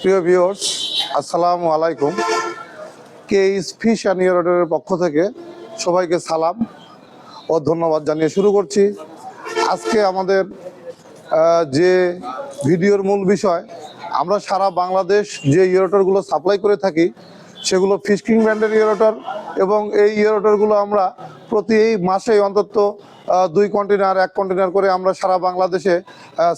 প্রিয় ভিউয়ার্স আসসালামু আলাইকুম। কে ইস ফিশ অ্যান্ড ইয়ারডের পক্ষ থেকে সবাইকে সালাম ও ধন্যবাদ জানিয়ে শুরু করছি। আজকে আমাদের যে ভিডিওর মূল বিষয়, আমরা সারা বাংলাদেশ যে ইয়েরোটারগুলো সাপ্লাই করে থাকি, সেগুলো ফিশকিং ব্র্যান্ডের ইয়েরোটার এবং এই ইয়েরোটারগুলো আমরা প্রতি এই মাসে অন্তত দুই কন্টেনার এক কন্টেনার করে আমরা সারা বাংলাদেশে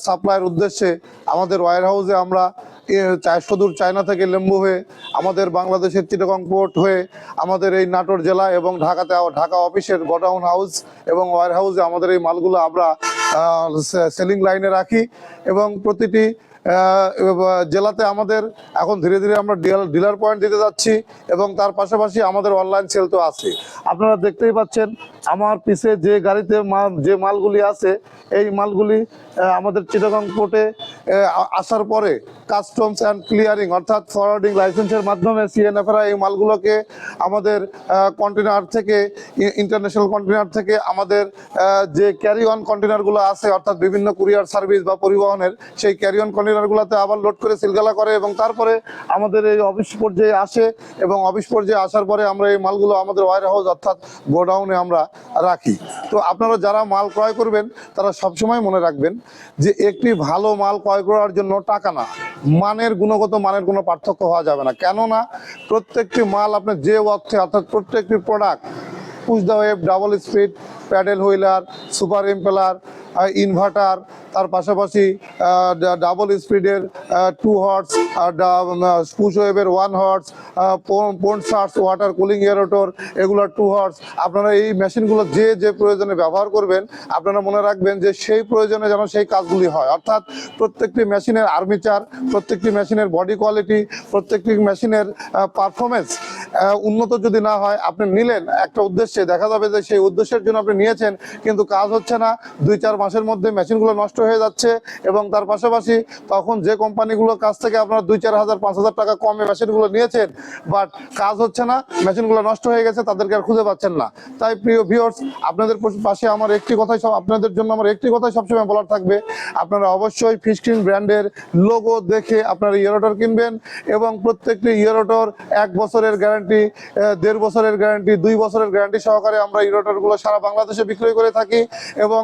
সাপ্লাইয়ের উদ্দেশ্যে আমাদের ওয়ার হাউসে আমরা এ, চা- সুদূর চায়না থেকে লেম্বু হয়ে আমাদের বাংলাদেশের চিটাগং পোর্ট হয়ে আমাদের এই নাটোর জেলা এবং ঢাকাতে ঢাকা অফিসের গোডাউন হাউস এবং ওয়ার হাউসে আমাদের এই মালগুলো আমরা সেলিং লাইনে রাখি এবং প্রতিটি জেলাতে আমাদের এখন ধীরে ধীরে আমরা ডিলার পয়েন্ট দিতে যাচ্ছি এবং তার পাশাপাশি আমাদের অনলাইন সেল তো আছে। আপনারা দেখতেই পাচ্ছেন আমার পিছে যে গাড়িতে মাল যে মালগুলি আছে এই মালগুলি আমাদের চিটাগং পোর্টে আসার পরে কাস্টমস অ্যান্ড ক্লিয়ারিং অর্থাৎ ফরওয়ার্ডিং লাইসেন্সের মাধ্যমে সিএনএফরা এই মালগুলোকে আমাদের কন্টেনার থেকে ইন্টারন্যাশনাল কন্টেনার থেকে আমাদের যে ক্যারি অন কন্টেনারগুলো আছে, অর্থাৎ বিভিন্ন কুরিয়ার সার্ভিস বা পরিবহনের, সেই ক্যারি অন কন্টেনারগুলোতে আবার লোড করে সিলগালা করে এবং তারপরে আমাদের এই অফিস পর্যায়ে আসে এবং অফিস পর্যায়ে আসার পরে আমরা এই মালগুলো আমাদের ওয়ার হাউস অর্থাৎ গোডাউনে আমরা রাখি। তো আপনারা যারা মাল ক্রয় করবেন, তারা সবসময় মনে রাখবেন যে একটি ভালো মাল ক্রয় করার জন্য টাকা না। মানের গুণগত মানের কোনো পার্থক্য হওয়া যাবে না। কেননা প্রত্যেকটি মাল আপনার যে অর্থে, অর্থাৎ প্রত্যেকটি product push the wave double speed paddle wheeler super impeller inverter তার পাশাপাশি ডাবল স্পিডের two horse push ওয়েবের one horse point shirts water cooling aerator এগুলো টু হর্স আপনারা এই মেশিনগুলো যে যে প্রয়োজনে ব্যবহার করবেন, আপনারা মনে রাখবেন যে সেই প্রয়োজনে যেন সেই কাজগুলি হয়। অর্থাৎ প্রত্যেকটি মেশিনের আর্মিচার প্রত্যেকটি মেশিনের বডি কোয়ালিটি প্রত্যেকটি মেশিনের পারফরমেন্স উন্নত যদি না হয়, আপনি নিলেন। একটা উদ্দেশ্যে দেখা যাবে যে সেই উদ্দেশ্যের জন্য আপনি নিয়েছেন, কিন্তু কাজ হচ্ছে না। দুই, চার মাসের মধ্যে মেশিনগুলো নষ্ট হয়ে যাচ্ছে এবং তার পাশাপাশি তখন যে কোম্পানিগুলোর কাছ থেকে আপনারা দুই, চার হাজার, পাঁচ হাজার টাকা কমে মেশিনগুলো নিয়েছেন বাট কাজ হচ্ছে না, মেশিনগুলো নষ্ট হয়ে গেছে, তাদেরকে আর খুঁজে পাচ্ছেন না। তাই প্রিয় ভিউয়ার্স আপনাদের পাশে আমার একটি কথাই সব আপনাদের জন্য আমার একটি কথাই সবসময় বলার থাকবে। আপনারা অবশ্যই ফিশক্রিন ব্র্যান্ডের লোগো দেখে আপনারা ইয়েরোটর কিনবেন এবং প্রত্যেকটি ইয়েরোটর এক বছরের গ্যারান্টি দেড় বছরের গ্যারান্টি দুই বছরের গ্যারান্টি সহকারে আমরা ইয়েরোটরগুলো সারা বাংলাদেশে বিক্রয় করে থাকি এবং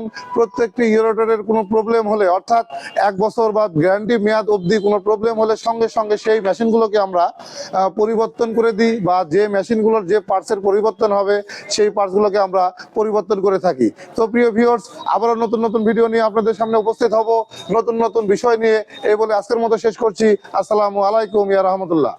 প্রত্যেকটি ইয়েরোটরের কোনো প্রবলেম হলে, অর্থাৎ এক বছর বা গ্যারান্টি মেয়াদ অবধি কোনো প্রবলেম হলে সঙ্গে সঙ্গে সেই মেশিনগুলোকে আমরা পরিবর্তন করে দিই বা যে মেশিনগুলোর যে পার্টসের পরিবর্তন হবে, সেই পার্টসগুলোকে আমরা পরিবর্তন করে থাকি। তো প্রিয় ভিউয়ার্স আবারও নতুন নতুন ভিডিও নিয়ে আপনাদের সামনে উপস্থিত হব। নতুন নতুন বিষয় নিয়ে এই বলে আজকের মতো শেষ করছি। আসসালামু আলাইকুম, ইয়া রহমতুল্লাহ।